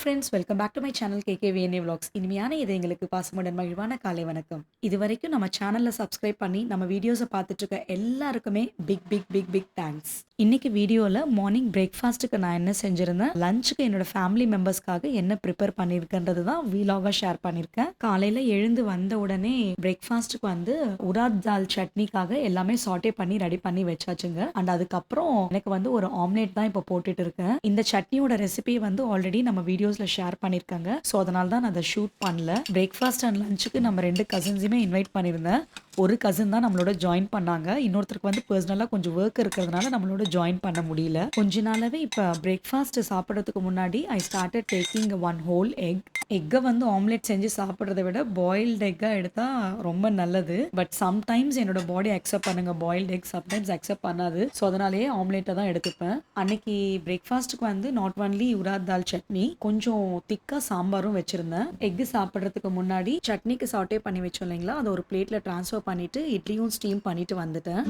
Back to my channel KK VNA vlogs இனிமையான இது எங்களுக்கு பாசமுடன் மகிழ்வான காலை வணக்கம். இது வரைக்கும் நம்ம சேனலில் சப்ஸ்கிரைப் பண்ணி நம்ம வீடியோஸை பார்த்துட்டு இருக்க எல்லாருக்குமே big big big big thanks இன்னைக்கு வீடியோவில் மார்னிங் பிரேக்ஃபாஸ்ட்டுக்கு நான் என்ன செஞ்சுருந்தேன்? லஞ்சுக்கு என்னோட ஃபேமிலி மெம்பர்ஸ்க்காக என்ன ப்ரிப்பேர் பண்ணியிருக்கன்றது தான் வீலாகாக ஷேர் பண்ணியிருக்கேன் காலையில் எழுந்து வந்த உடனே பிரேக்ஃபாஸ்ட்டுக்கு வந்து உராத் தால் சட்னிக்காக எல்லாமே சாட்டே பண்ணி ரெடி பண்ணி வச்சாச்சுங்க. அண்ட் அதுக்கப்புறம் எனக்கு வந்து ஒரு ஆம்லேட் தான் இப்போ போட்டுட்டு இருக்கேன். இந்த சட்னியோட ரெசிபி வந்து ஆல்ரெடி நம்ம வீடியோஸில் ஷேர் பண்ணியிருக்காங்க ஸோ அதனால தான் நான் அதை ஷூட் பண்ணல. பிரேக்ஃபாஸ்ட் அண்ட் லஞ்சுக்கு நம்ம ரெண்டு கசின்ஸுமே இன்வைட் பண்ணியிருந்தேன் ஒரு கசின் தான் நம்மளோட ஜாயின் பண்ணாங்க. இன்னொருத்தருக்கு வந்து பர்சனலாக கொஞ்சம் ஒர்க் இருக்கிறதுனால நம்மளோட ஜாயின் பண்ண முடியல. கொஞ்ச நாளாவே இப்போ பிரேக்ஃபாஸ்ட் சாப்பிட்றதுக்கு முன்னாடி I started taking one whole egg எக்கை வந்து ஆம்லெட் செஞ்சு சாப்பிட்றத விட பாயில்டு எக்காக எடுத்தால் ரொம்ப நல்லது. பட் சம்டைம்ஸ் என்னோட பாடி அக்செப்ட் பண்ணுங்க. பாயில்டு எக் சம்டைம்ஸ் அக்செப்ட் பண்ணாது. ஸோ அதனாலேயே ஆம்லேட்டை தான் எடுத்துப்பேன். அன்னைக்கு பிரேக்ஃபாஸ்ட்டுக்கு வந்து நாட் ஒன்லி உராத் தால் சட்னி கொஞ்சம் திக்காக சாம்பாரும் வச்சுருந்தேன். எக்கு சாப்பிட்றதுக்கு முன்னாடி சட்னிக்கு சாட்டே பண்ணி வச்சோம் இல்லைங்களா? அதை ஒரு பிளேட்டில் ட்ரான்ஸ்ஃபர் பண்ணிவிட்டு இட்லியும் ஸ்டீம் பண்ணிட்டு வந்துட்டேன்.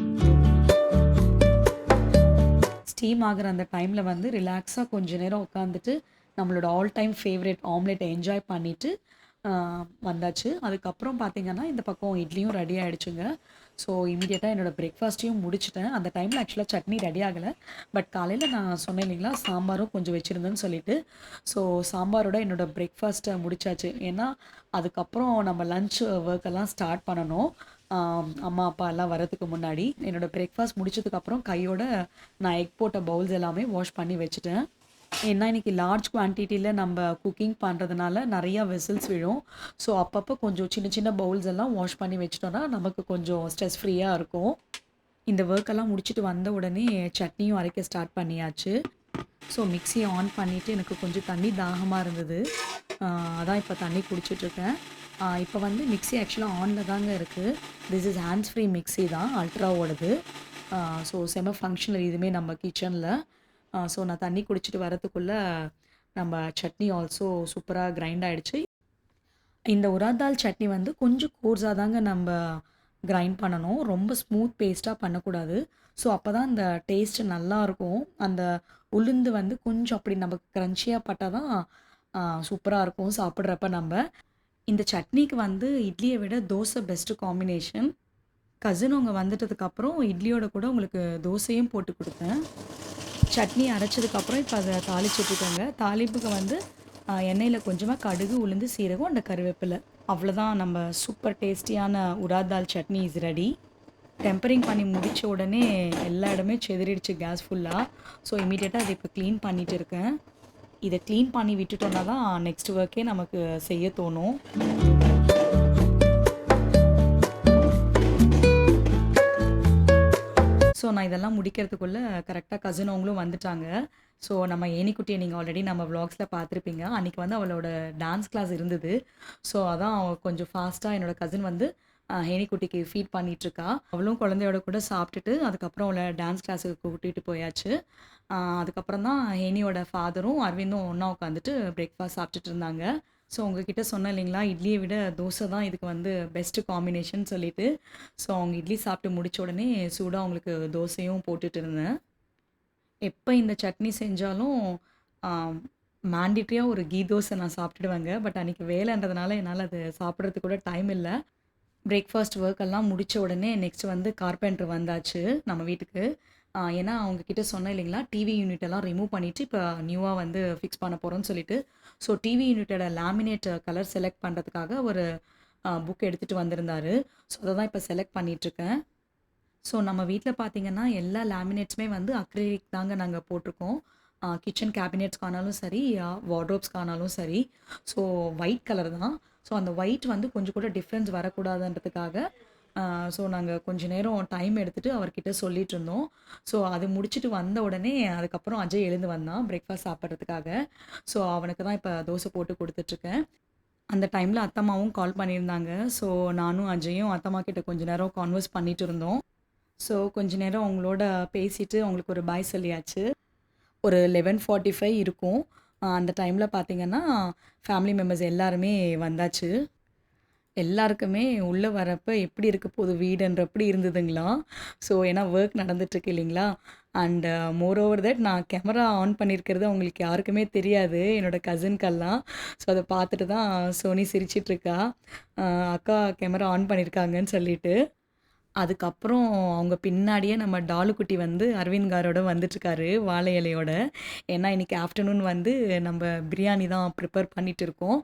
ஸ்டீம் ஆகிற அந்த டைமில் வந்து ரிலாக்ஸாக கொஞ்ச நேரம் உட்காந்துட்டு நம்மளோட all time favourite omelette enjoy பண்ணிவிட்டு வந்தாச்சு. அதுக்கப்புறம் பார்த்தீங்கன்னா இந்த பக்கம் இட்லியும் ரெடி ஆகிடுச்சுங்க ஸோ இமீடியட்டாக என்னோடய பிரேக்ஃபாஸ்ட்டையும் முடிச்சிட்டேன். அந்த டைமில் ஆக்சுவலாக சட்னி ரெடி ஆகலை. பட் காலையில் நான் சொன்னேன் இல்லைங்களா சாம்பாரும் கொஞ்சம் வச்சுருந்தேன்னு சொல்லிட்டு. ஸோ சாம்பாரோட என்னோடய பிரேக்ஃபாஸ்ட்டை முடிச்சாச்சு. ஏன்னா அதுக்கப்புறம் நம்ம லஞ்ச் ஒர்க் எல்லாம் ஸ்டார்ட் பண்ணணும். அம்மா அப்பா எல்லாம் வரதுக்கு முன்னாடி என்னோட பிரேக்ஃபாஸ்ட் முடிச்சதுக்கப்புறம் கையோட நான் எக் போட்ட பவுல்ஸ் எல்லாமே வாஷ் பண்ணி வச்சுட்டேன். ஏன்னா இன்னைக்கு லார்ஜ் குவான்டிட்டியில் நம்ம குக்கிங் பண்ணுறதுனால நிறையா வெசல்ஸ் விழும். ஸோ அப்பப்போ கொஞ்சம் சின்ன சின்ன பவுல்ஸ் எல்லாம் வாஷ் பண்ணி வச்சிட்டோன்னா நமக்கு கொஞ்சம் ஸ்ட்ரெஸ் ஃப்ரீயாக இருக்கும். இந்த ஒர்க் எல்லாம் முடிச்சுட்டு வந்த உடனே சட்னியும் அரைக்க ஸ்டார்ட் பண்ணியாச்சு. ஸோ மிக்ஸியை ஆன் பண்ணிவிட்டு எனக்கு கொஞ்சம் தண்ணி தாகமாக இருந்தது. அதான் இப்போ தண்ணி குடிச்சிட்ருக்கேன் இப்போ வந்து மிக்ஸி ஆக்சுவலாக ஆனில் தாங்க இருக்குது this is hands free mixie தான் அல்ட்ராவோடது ஸோ செம ஃபங்க்ஷனல் இதுவுமே நம்ம கிச்சனில் ஸோ நான் தண்ணி குடிச்சிட்டு வரதுக்குள்ளே நம்ம சட்னி ஆல்சோ சூப்பராக கிரைண்ட் ஆகிடுச்சு இந்த உராதால் சட்னி வந்து கொஞ்சம் கோர்ஸாக தாங்க நம்ம கிரைண்ட் பண்ணணும். ரொம்ப ஸ்மூத் பேஸ்ட்டாக பண்ணக்கூடாது. ஸோ அப்போ தான் அந்த டேஸ்ட் நல்லா இருக்கும். அந்த உளுந்து வந்து கொஞ்சம் அப்படி நமக்கு க்ரன்ச்சியாக பட்டால் தான் சூப்பராக இருக்கும் சாப்பிட்றப்ப நம்ம. இந்த சட்னிக்கு வந்து இட்லியை விட தோசை பெஸ்ட்டு காம்பினேஷன் கசின் அவங்க வந்துட்டதுக்கப்புறம் இட்லியோட கூட உங்களுக்கு தோசையும் போட்டு கொடுத்தேன். சட்னி அரைச்சதுக்கப்புறம் இப்போ அதை தாளிச்சுட்ருக்கோங்க தாளிப்புக்கு வந்து எண்ணெயில் கொஞ்சமாக கடுகு உளுந்து சீரகம் அந்த கருவேப்பிலை. அவ்வளோதான் நம்ம சூப்பர் டேஸ்டியான urad chutney is ready tempering பண்ணி முடித்த உடனே எல்லா இடமே செதறிடுச்சு கேஸ் ஃபுல்லாக ஸோ இமீடியட்டாக அதை இப்போ க்ளீன் பண்ணிகிட்டு இருக்கேன். இதை க்ளீன் பண்ணி விட்டுட்டோம்னா தான் நெக்ஸ்ட் ஒர்க்கே நமக்கு செய்ய தோணும். ஸோ நான் இதெல்லாம் முடிக்கிறதுக்குள்ளே கரெக்டாக கசின் அவங்களும் வந்துட்டாங்க. ஸோ நம்ம ஏனிக்குட்டியை நீங்கள் ஆல்ரெடி நம்ம வ்ளாக்ஸில் பார்த்துருப்பீங்க. அன்றைக்கி வந்து அவளோட டான்ஸ் கிளாஸ் இருந்தது. ஸோ அதான் அவள் கொஞ்சம் ஃபாஸ்ட்டாக என்னோட கசின் வந்து ஹேனிக்குட்டிக்கு ஃபீட் பண்ணிகிட்ருக்கா அவளும் குழந்தையோட கூட சாப்பிட்டுட்டு அதுக்கப்புறம் அவளை டான்ஸ் கிளாஸுக்கு கூட்டிகிட்டு போயாச்சு. அதுக்கப்புறம் தான் ஹேனியோட ஃபாதரும் அரவிந்தும் ஒன்றா உட்காந்துட்டு பிரேக்ஃபாஸ்ட் சாப்பிட்டுட்டு இருந்தாங்க. ஸோ உங்ககிட்ட சொன்னேன் இல்லைங்களா? இட்லியை விட தோசை தான் இதுக்கு வந்து பெஸ்ட்டு காம்பினேஷன் சொல்லிட்டு. ஸோ அவங்க இட்லி சாப்பிட்டு முடித்த உடனே சூடாக அவங்களுக்கு தோசையும் போட்டுட்டு இருந்தேன். எப்போ இந்த சட்னி செஞ்சாலும் மேண்டிட்ரியாக ஒரு கீ தோசை நான் சாப்பிட்டுடுவேங்க. பட் அன்றைக்கி வேலைன்றதுனால என்னால் அது சாப்பிட்றதுக்கு கூட டைம் இல்லை. பிரேக்ஃபாஸ்ட் ஒர்க் எல்லாம் முடித்த உடனே நெக்ஸ்ட் வந்து கார்பெண்டர் வந்தாச்சு நம்ம வீட்டுக்கு. ஏன்னா அவங்கக்கிட்ட சொன்னேன் இல்லைங்களா? டிவி யூனிட் எல்லாம் ரிமூவ் பண்ணிவிட்டு இப்போ நியூவாக வந்து ஃபிக்ஸ் பண்ண போகிறோம்னு சொல்லிட்டு. ஸோ டிவி யூனிட்டோட லேமினேட் கலர் செலக்ட் பண்ணுறதுக்காக ஒரு புக் எடுத்துகிட்டு வந்திருந்தார். ஸோ அதை தான் இப்போ செலக்ட் பண்ணிகிட்ருக்கேன் ஸோ நம்ம வீட்டில் பார்த்தீங்கன்னா எல்லா லேமினேட்ஸுமே வந்து அக்ரிலிக் தாங்க நாங்கள் போட்டிருக்கோம். கிச்சன் கேபினெட்ஸ்க்கானாலும் சரி வார்ட்ரோப்ஸ்க்கானாலும் சரி. ஸோ ஒயிட் கலர் தான். ஸோ அந்த ஒயிட் வந்து கொஞ்சம் கூட டிஃப்ரென்ஸ் வரக்கூடாதுன்றதுக்காக ஸோ நாங்கள் கொஞ்ச நேரம் டைம் எடுத்துகிட்டு அவர்கிட்ட சொல்லிட்டு இருந்தோம். ஸோ அது முடிச்சுட்டு வந்த உடனே அதுக்கப்புறம் அஜய் எழுந்து வந்தான் பிரேக்ஃபாஸ்ட் சாப்பிட்றதுக்காக. ஸோ அவனுக்கு தான் இப்போ தோசை போட்டு கொடுத்துட்ருக்கேன். அந்த டைமில் அத்தம்மாவும் கால் பண்ணியிருந்தாங்க. ஸோ நானும் அஜயும் அத்தம்மா கிட்ட கொஞ்ச நேரம் கான்வர்ஸ் பண்ணிட்டு இருந்தோம். ஸோ கொஞ்ச நேரம் அவங்களோட பேசிட்டு அவங்களுக்கு ஒரு பாய் சொல்லியாச்சு. ஒரு லெவன் ஃபார்ட்டி ஃபைவ் இருக்கும் அந்த டைமில் பார்த்தீங்கன்னா ஃபேமிலி மெம்பர்ஸ் எல்லாருமே வந்தாச்சு. எல்லாருக்குமே உள்ளே வரப்போ எப்படி இருக்க போகுது வீடுன்றப்படி இருந்ததுங்களா ஸோ ஏன்னா ஒர்க் நடந்துட்டுருக்கு இல்லைங்களா? அண்ட் மோர் ஓவர் தட் நான் கேமரா ஆன் பண்ணியிருக்கிறது அவங்களுக்கு யாருக்குமே தெரியாது. என்னோட கசின்க்கெல்லாம். ஸோ அதை பார்த்துட்டு தான் சோனி சிரிச்சிட்ருக்கா uh, அக்கா கேமரா ஆன் பண்ணியிருக்காங்கன்னு சொல்லிட்டு. அதுக்கப்புறம் அவங்க பின்னாடியே நம்ம டாலுக்குட்டி வந்து அரவிந்த் காரோட வந்துட்டுருக்காரு, வாழை இலையோட. ஏன்னா இன்னைக்கு ஆஃப்டர்நூன் வந்து நம்ம பிரியாணி தான் ப்ரிப்பேர் பண்ணிட்டு இருக்கோம்.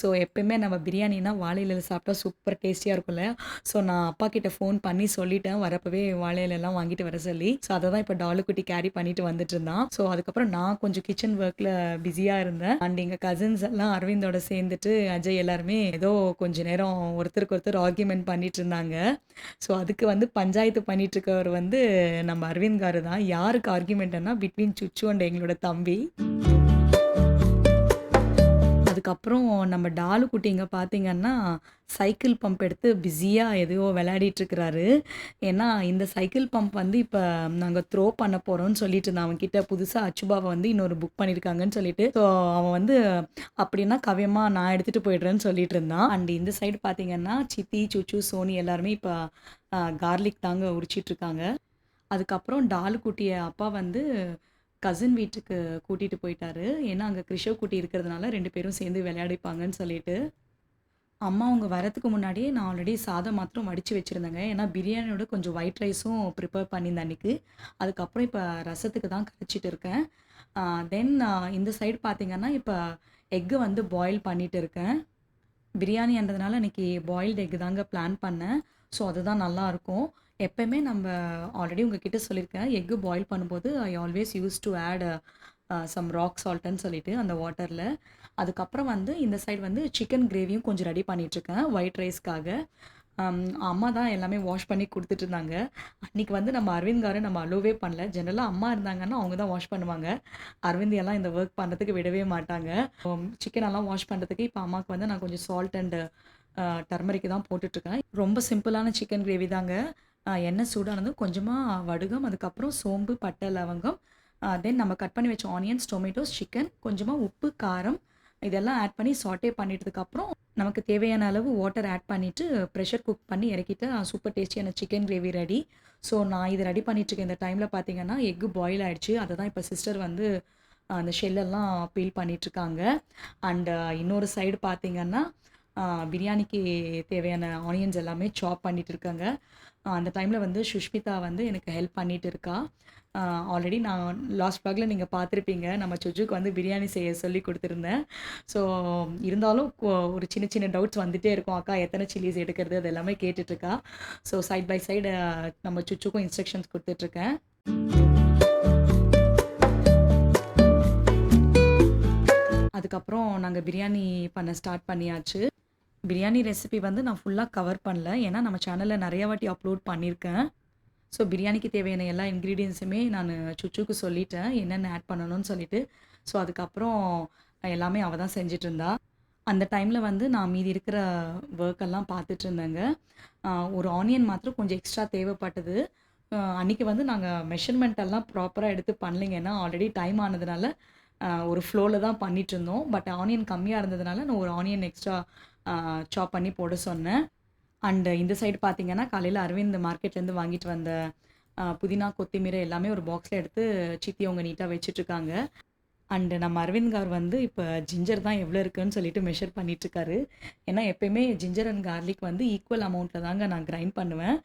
ஸோ எப்பயுமே நம்ம பிரியாணினா வாழை இலையில சாப்பிட்டா சூப்பர் டேஸ்டியாக இருக்கும்ல. ஸோ நான் அப்பா கிட்ட ஃபோன் பண்ணி சொல்லிட்டேன். வரப்பவே வாழை இலையெல்லாம் வாங்கிட்டு வர சொல்லி. ஸோ அதை தான் இப்போ டாலுக்குட்டி கேரி பண்ணிட்டு வந்துட்டுருந்தான். ஸோ அதுக்கப்புறம் நான் கொஞ்சம் கிச்சன் ஒர்க்கில் பிஸியாக இருந்தேன். அண்ட் எங்கள் கசின்ஸ் எல்லாம் அரவிந்தோட சேர்ந்துட்டு அஜய் எல்லாருமே ஏதோ கொஞ்ச நேரம் ஒருத்தருக்கு ஒருத்தர் ஆர்கியூமெண்ட் பண்ணிட்டு இருந்தாங்க. ஸோ அது அதுக்கு வந்து பஞ்சாயத்து பண்ணிட்டு இருக்கவர் வந்து நம்ம அரவிந்த் காரு தான். யாருக்கு ஆர்கியூமென்ட்னா பிட்வீன் சுச்சு அண்ட் எங்களோட தம்பி. அதுக்கப்புறம் நம்ம டாலு குட்டிங்க பார்த்தீங்கன்னா, சைக்கிள் பம்ப் எடுத்து பிஸியாக எதையோ விளையாடிட்டுருக்கிறாரு ஏன்னா இந்த சைக்கிள் பம்ப் வந்து இப்போ நாங்கள் த்ரோ பண்ண போகிறோம்னு சொல்லிட்டு இருந்தான். அவன்கிட்ட புதுசாக அச்சுபாவை வந்து இன்னொரு புக் பண்ணியிருக்காங்கன்னு சொல்லிட்டு. ஸோ அவன் வந்து அப்படின்னா கவியமாக நான் எடுத்துகிட்டு போயிடுறேன்னு சொல்லிட்டு இருந்தான். அண்ட் இந்த சைடு பார்த்தீங்கன்னா, சித்தி, சுச்சு, சோனி எல்லாருமே இப்போ கார்லிக் தாங்க உரிச்சிட்ருக்காங்க அதுக்கப்புறம் டாலு குட்டியை அப்பா வந்து கசின் வீட்டுக்கு கூட்டிகிட்டு போயிட்டாரு. ஏன்னா அங்கே கிருஷவ் குட்டி இருக்கிறதுனால ரெண்டு பேரும் சேர்ந்து விளையாடிப்பாங்கன்னு சொல்லிட்டு. அம்மா அவங்க வரதுக்கு முன்னாடியே நான் ஆல்ரெடி சாதம் மாத்திரம் வடித்து வச்சுருந்தேங்க ஏன்னா பிரியாணியோட கொஞ்சம் ஒயிட் ரைஸும் ப்ரிப்பேர் பண்ணியிருந்தேன் அன்றைக்கி அதுக்கப்புறம் இப்போ ரசத்துக்கு தான் கரைச்சிட்டு இருக்கேன். தென் இந்த சைடு பார்த்தீங்கன்னா, இப்போ எக்கு வந்து பாயில் பண்ணிட்டு இருக்கேன். பிரியாணின்றதுனால இன்றைக்கி பாயில்டு எக்கு தாங்க பிளான் பண்ணேன். ஸோ அதுதான் நல்லாயிருக்கும் எப்பயுமே நம்ம ஆல்ரெடி உங்ககிட்ட சொல்லியிருக்கேன். எக்கு பாயில் பண்ணும்போது I always use to add some rock சால்ட்டுன்னு சொல்லிட்டு அந்த வாட்டரில் அதுக்கப்புறம் வந்து இந்த சைடு வந்து சிக்கன் கிரேவியும் கொஞ்சம் ரெடி பண்ணிகிட்ருக்கேன் ஒயிட் ரைஸ்க்காக. Um, அம்மா தான் எல்லாமே வாஷ் பண்ணி கொடுத்துட்டு இருந்தாங்க. அன்னைக்கு வந்து நம்ம அரவிந்த் காரை நம்ம அலோவே பண்ணல. ஜென்ரலாக அம்மா இருந்தாங்கன்னா அவங்க தான் வாஷ் பண்ணுவாங்க. அரவிந்த் எல்லாம் இந்த ஒர்க் பண்ணுறதுக்கு விடவே மாட்டாங்க. Um, சிக்கன் எல்லாம் வாஷ் பண்ணுறதுக்கு இப்போ அம்மாவுக்கு வந்து நான் கொஞ்சம் சால்ட் அண்டு டர்மரிக்கு தான் போட்டுட்ருக்கேன் ரொம்ப சிம்பிளான சிக்கன் கிரேவி தாங்க. எண்ணெய் சூடானதும் கொஞ்சமாக வடுகம், அதுக்கப்புறம் சோம்பு, பட்டை, லவங்கம், தென் நம்ம கட் பண்ணி வச்ச ஆனியன்ஸ், டொமேட்டோஸ், சிக்கன், கொஞ்சமாக உப்பு, காரம் இதெல்லாம் ஆட் பண்ணி சாட்டே பண்ணிட்டதுக்கப்புறம் நமக்கு தேவையான அளவு வாட்டர் ஆட் பண்ணிவிட்டு ப்ரெஷர் குக் பண்ணி இறக்கிட்டு சூப்பர் டேஸ்டியான சிக்கன் கிரேவி ரெடி. ஸோ நான் இது ரெடி பண்ணிகிட்ருக்கேன் இந்த டைமில் பார்த்தீங்கன்னா, எக்கு பாயில் ஆகிடுச்சு அதை தான் இப்போ சிஸ்டர் வந்து அந்த ஷெல்லெல்லாம் பீல் பண்ணிகிட்ருக்காங்க அண்டு இன்னொரு சைடு பார்த்தீங்கன்னா, பிரியாணிக்கு தேவையான ஆனியன்ஸ் எல்லாமே சாப் பண்ணிகிட்டு இருக்காங்க. அந்த டைமில் வந்து சுஷ்மிதா வந்து எனக்கு ஹெல்ப் பண்ணிட்டு இருக்கா. ஆல்ரெடி நான் லாஸ்ட் ப்ளாகில் நீங்கள் பார்த்துருப்பீங்க. நம்ம சுச்சுக்கு வந்து பிரியாணி செய்ய சொல்லி கொடுத்துருந்தேன் ஸோ இருந்தாலும் ஒரு சின்ன சின்ன டவுட்ஸ் வந்துகிட்டே இருக்கும். அக்கா எத்தனை சில்லிஸ் எடுக்கிறது அது எல்லாமே கேட்டுட்டுருக்கா. ஸோ சைட் பை சைடு நம்ம சுச்சுக்கும் இன்ஸ்ட்ரக்ஷன்ஸ் கொடுத்துட்ருக்கேன் அதுக்கப்புறம் நாங்கள் பிரியாணி பண்ண ஸ்டார்ட் பண்ணியாச்சு. பிரியாணி ரெசிபி வந்து நான் ஃபுல்லாக கவர் பண்ணல. ஏன்னா நம்ம சேனலில் நிறையா வாட்டி அப்லோட் பண்ணியிருக்கேன். ஸோ பிரியாணிக்கு தேவையான எல்லா இன்க்ரீடியன்ஸுமே நான் சுச்சுக்கு சொல்லிட்டேன். என்னென்ன ஆட் பண்ணணும்னு சொல்லிட்டு. ஸோ அதுக்கப்புறம் எல்லாமே அவள் தான் செஞ்சிட்டு இருந்தா. அந்த டைமில் வந்து நான் மீதி இருக்கிற ஒர்க்கெல்லாம் எல்லாம் பார்த்துட்டு இருந்தேங்க. ஒரு ஆனியன் மாத்திரம் கொஞ்சம் எக்ஸ்ட்ரா தேவைப்பட்டது. அன்றைக்கி அன்னைக்கு வந்து நாங்கள் மெஷர்மெண்ட் எல்லாம் ப்ராப்பராக எடுத்து பண்ணலைங்க. ஏன்னா ஆல்ரெடி டைம் ஆனதுனால ஒரு ஃப்ளோவில் தான் பண்ணிட்டுருந்தோம். பட் ஆனியன் கம்மியாக இருந்ததுனால நான் ஒரு ஆனியன் எக்ஸ்ட்ரா சாப் பண்ணி போட சொன்னேன். அண்டு இந்த சைடு பார்த்தீங்கன்னா, காலையில் அரவிந்த் மார்க்கெட்லேருந்து வாங்கிட்டு வந்த புதினா, கொத்தமல்லி எல்லாமே ஒரு பாக்ஸில் எடுத்து சித்தி அவங்க நீட்டாக வச்சுட்ருக்காங்க அண்டு நம்ம அரவிந்த் கார் வந்து இப்போ ஜிஞ்சர் தான் எவ்வளோ இருக்குன்னு சொல்லிட்டு மெஷர் பண்ணிட்டுருக்காரு. ஏன்னா எப்பயுமே ஜிஞ்சர் அண்ட் கார்லிக் வந்து ஈக்குவல் அமௌண்ட்டில் தாங்க நான் கிரைண்ட் பண்ணுவேன்.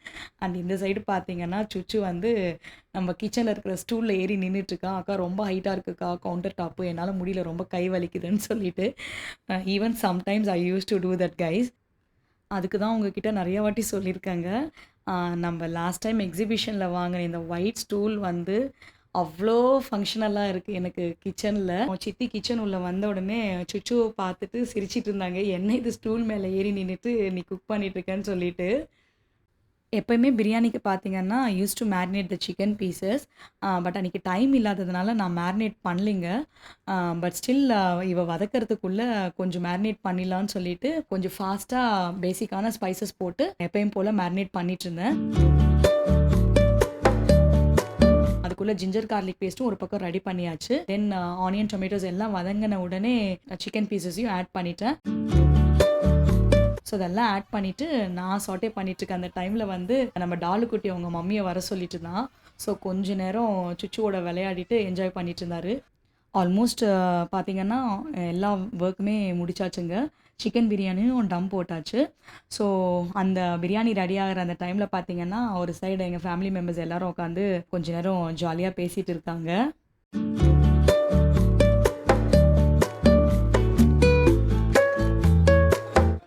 அண்ட் இந்த சைடு பார்த்தீங்கன்னா, சுச்சு வந்து நம்ம கிச்சனில் இருக்கிற ஸ்டூலில் ஏறி நின்றுட்டுருக்கா அக்கா ரொம்ப ஹைட்டாக இருக்குக்கா கவுண்டர் டாப்பு. என்னால் முடியல ரொம்ப கை வலிக்குதுன்னு சொல்லிட்டு. Even sometimes I use to do that guys. அதுக்கு தான் உங்ககிட்ட நிறையா வாட்டி சொல்லியிருக்கேங்க. நம்ம லாஸ்ட் டைம் எக்ஸிபிஷனில் வாங்கின இந்த ஒயிட் ஸ்டூல் வந்து அவ்வளோ ஃபங்க்ஷனலாக இருக்குது எனக்கு கிச்சனில் சித்தி கிச்சன் உள்ள வந்த உடனே சுச்சுவை பார்த்துட்டு சிரிச்சிட்டு இருந்தாங்க. என்ன இது ஸ்டூல் மேலே ஏறி நின்றுட்டு நீ குக் பண்ணிட்டு சொல்லிட்டு. எப்போயுமே பிரியாணிக்கு பார்த்தீங்கன்னா, use to do marinate the chicken pieces but அன்றைக்கி டைம் இல்லாததுனால நான் மேரினேட் பண்ணலைங்க. பட் ஸ்டில் இவ வதக்கிறதுக்குள்ளே கொஞ்சம் மேரினேட் பண்ணிடலான்னு சொல்லிட்டு, கொஞ்சம் ஃபாஸ்ட்டாக பேசிக்கான ஸ்பைசஸ் போட்டு எப்பயும் போல் மேரினேட் பண்ணிட்டுருந்தேன். அதுக்குள்ள ஜிஞ்சர் கார்லிக் பேஸ்ட்டும் ஒரு பக்கம் ரெடி பண்ணியாச்சு. தென் ஆனியன், டொமேட்டோஸ் எல்லாம் வதங்கின உடனே சிக்கன் பீசஸையும் ஆட் பண்ணிட்டேன். ஸோ அதெல்லாம் ஆட் பண்ணிவிட்டு நான் சாட்டே பண்ணிட்டுருக்க அந்த டைமில் வந்து நம்ம டாலுக்குட்டி அவங்க மம்மியை வர சொல்லிட்டு தான் ஸோ கொஞ்ச நேரம் சுச்சுவோட விளையாடிட்டு என்ஜாய் பண்ணிட்டு இருந்தாரு ஆல்மோஸ்ட் uh, பார்த்தீங்கன்னா எல்லா ஒர்க்குமே முடிச்சாச்சுங்க சிக்கன் பிரியாணியும் டம் போட்டாச்சு. ஸோ அந்த பிரியாணி ரெடி ஆகிற அந்த டைமில் பார்த்தீங்கன்னா ஒரு சைடு எங்கள் ஃபேமிலி மெம்பர்ஸ் எல்லாரும் உட்காந்து கொஞ்ச நேரம் ஜாலியாக பேசிகிட்டு இருக்காங்க.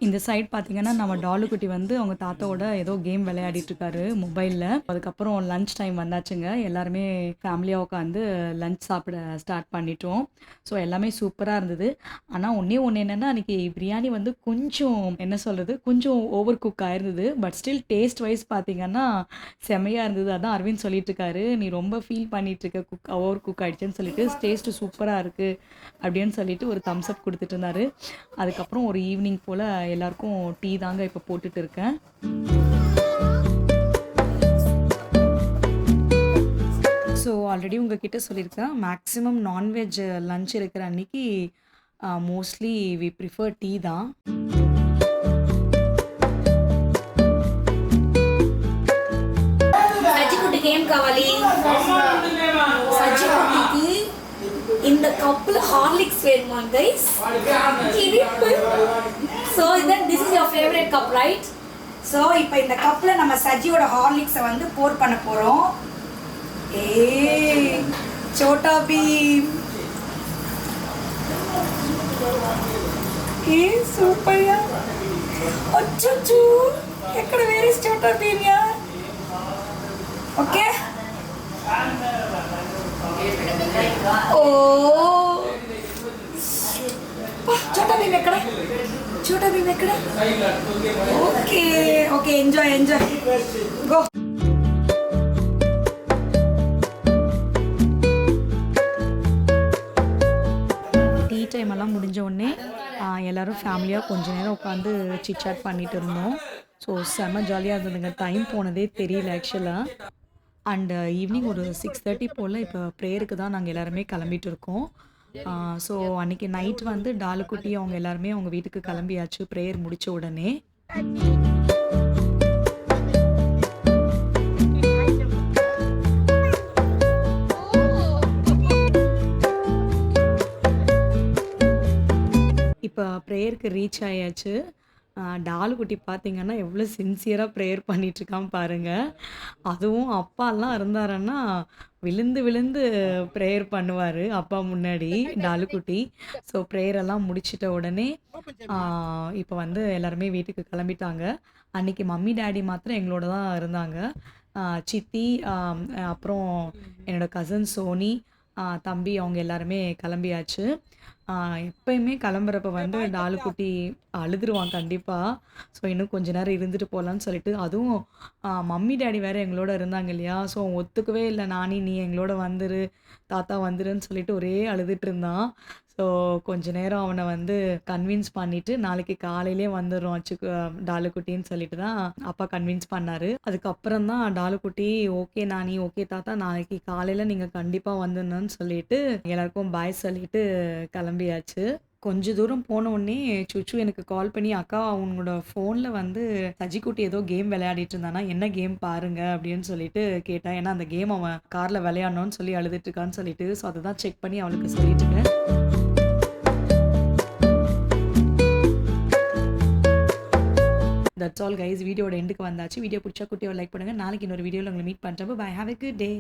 இந்த சைட் பார்த்தீங்கன்னா நம்ம டாலுக்குட்டி வந்து அவங்க தாத்தாவோட ஏதோ கேம் விளையாடிட்டு இருக்காரு மொபைலில் அதுக்கப்புறம் லஞ்ச் டைம் வந்தாச்சுங்க. எல்லாருமே ஃபேமிலியாக உட்காந்து லஞ்ச் சாப்பிட ஸ்டார்ட் பண்ணிட்டோம். ஸோ எல்லாமே சூப்பராக இருந்தது. ஆனால் ஒன்றே ஒன்று என்னென்னா அன்றைக்கி பிரியாணி வந்து கொஞ்சம் என்ன சொல்கிறது கொஞ்சம் ஓவர் குக் ஆயிருந்தது. பட் ஸ்டில் டேஸ்ட் வைஸ் பார்த்தீங்கன்னா செமையாக இருந்தது. அதான் அரவிந்த் சொல்லிட்டு இருக்காரு நீ ரொம்ப ஃபீல் பண்ணிட்டு இருக்க குக் ஓவர் குக் ஆயிடுச்சுன்னு சொல்லிட்டு டேஸ்ட்டு சூப்பராக இருக்குது அப்படின்னு சொல்லிட்டு ஒரு தம்ஸ் அப் கொடுத்துட்டு இருந்தாரு. அதுக்கப்புறம் ஒரு ஈவினிங் போல் எல்லாருக்கும் டீ தாங்க இப்போ போட்டுட்டு இருக்கேன் ஸோ ஆல்ரெடி உங்ககிட்ட சொல்லியிருக்கேன் மேக்ஸிமம் நான்வெஜ் லஞ்ச் இருக்கிற அன்னைக்கு மோஸ்ட்லி வி ப்ரிஃபர் டீ தான் సజ్జికుట్టికి ఏం కావాలి సజ్జికుట్టికి இந்த கப்பில் ஹார்லிக்ஸ் வேணுமா கைஸ் இனிப்பு ஸோ இதன் this is your favourite cup right so இப்போ இந்த கப்பில் நம்ம சஜியோட ஹார்லிக்ஸை வந்து போர் பண்ண போகிறோம் ஏ சோட்டா பீம் ఏ సూపర్ యా అచ్చచ్చు ఎక్కడ వేరే చోటా భీమ్ యా ఓకే ఓ చోటా భీమ్ ఎక్కడ చోటా భీమ్ ఎక్కడ okay okay enjoy enjoy go tea time எல்லாம் முடிஞ்ச உடனே ஆ, எல்லாரும் ஃபேமிலியாக கொஞ்ச நேரம் உட்காந்து சிட்சாட் பண்ணிட்டு இருந்தோம் ஸோ செம்ம ஜாலியாக இருந்ததுங்க டைம் போனதே தெரியல ஆக்சுவலாக அண்ட் ஈவினிங் ஒரு சிக்ஸ் தேர்ட்டி போல் இப்போ ப்ரேயருக்கு தான் நாங்கள் எல்லாருமே கிளம்பிட்டு இருக்கோம் ஸோ அன்றைக்கி நைட் வந்து டாலுக்குட்டி அவங்க எல்லாருமே அவங்க வீட்டுக்கு கிளம்பியாச்சு. ப்ரேயர் முடித்த உடனே. இப்போ ப்ரேயருக்கு ரீச் ஆயாச்சு. டாலு குட்டி பார்த்தீங்கன்னா எவ்வளோ சின்சியராக ப்ரேயர் பண்ணிகிட்ருக்கான் பாருங்கள் அதுவும் அப்பாலாம் இருந்தாருன்னா விழுந்து விழுந்து ப்ரேயர் பண்ணுவார் அப்பா முன்னாடி டாலுக்குட்டி ஸோ ப்ரேயரெல்லாம் முடிச்சிட்ட உடனே இப்போ வந்து எல்லாருமே வீட்டுக்கு கிளம்பிட்டாங்க. அன்னைக்கு மம்மி டேடி மாத்திரம் எங்களோட தான் இருந்தாங்க. சித்தி அப்புறம் என்னோட கசன் சோனி தம்பி அவங்க எல்லாருமே கிளம்பியாச்சு. எப்பயுமே கிளம்புறப்ப வந்து டாலுக்குட்டி அழுதுருவான் கண்டிப்பாக ஸோ இன்னும் கொஞ்ச நேரம் இருந்துட்டு போகலான்னு சொல்லிட்டு. அதுவும் ஆஹ் மம்மி டேடி வேறு எங்களோட இருந்தாங்க இல்லையா? ஸோ ஒத்துக்கவே இல்லை. நானி நீ எங்களோட வந்துரு. தாத்தா வந்துருன்னு சொல்லிட்டு ஒரே அழுதுட்டு இருந்தான். ஸோ கொஞ்ச நேரம் அவனை வந்து கன்வின்ஸ் பண்ணிட்டு நாளைக்கு காலையிலே வந்துடுறோம் அச்சு டாலுக்குட்டின்னு சொல்லிட்டு தான் அப்பா கன்வின்ஸ் பண்ணாரு. அதுக்கப்புறம் தான் டாலுக்குட்டி ஓகே நானி ஓகே தாத்தா நாளைக்கு காலையில் நீங்கள் கண்டிப்பாக வந்துடணும்னு சொல்லிட்டு எல்லாருக்கும் பாய் சொல்லிட்டு கிளம்பியாச்சு. கொஞ்ச தூரம் போன உடனே சுச்சு எனக்கு கால் பண்ணி அக்கா அவங்களோட ஃபோனில் வந்து சஜிக்குட்டி ஏதோ கேம் விளையாடிட்டு இருந்தானா? என்ன கேம் பாருங்க அப்படின்னு சொல்லிட்டு கேட்டான் ஏன்னா அந்த கேம் அவன் காரில் விளையாடணும்னு சொல்லி அழுதுட்டு இருக்கான்னு சொல்லிட்டு ஸோ அதை தான் செக் பண்ணி அவளுக்கு சொல்லிட்டு தட்ஸ் ஆல் கைஸ் வீடியோட எண்டுக்கு வந்தாச்சு. வீடியோ பிடிச்சா குட்டியோட லைக் பண்ணுங்கள் நாளைக்கு இன்னொரு வீடியோவில் உங்களை மீட் பண்ணுறப்போ bye have a good day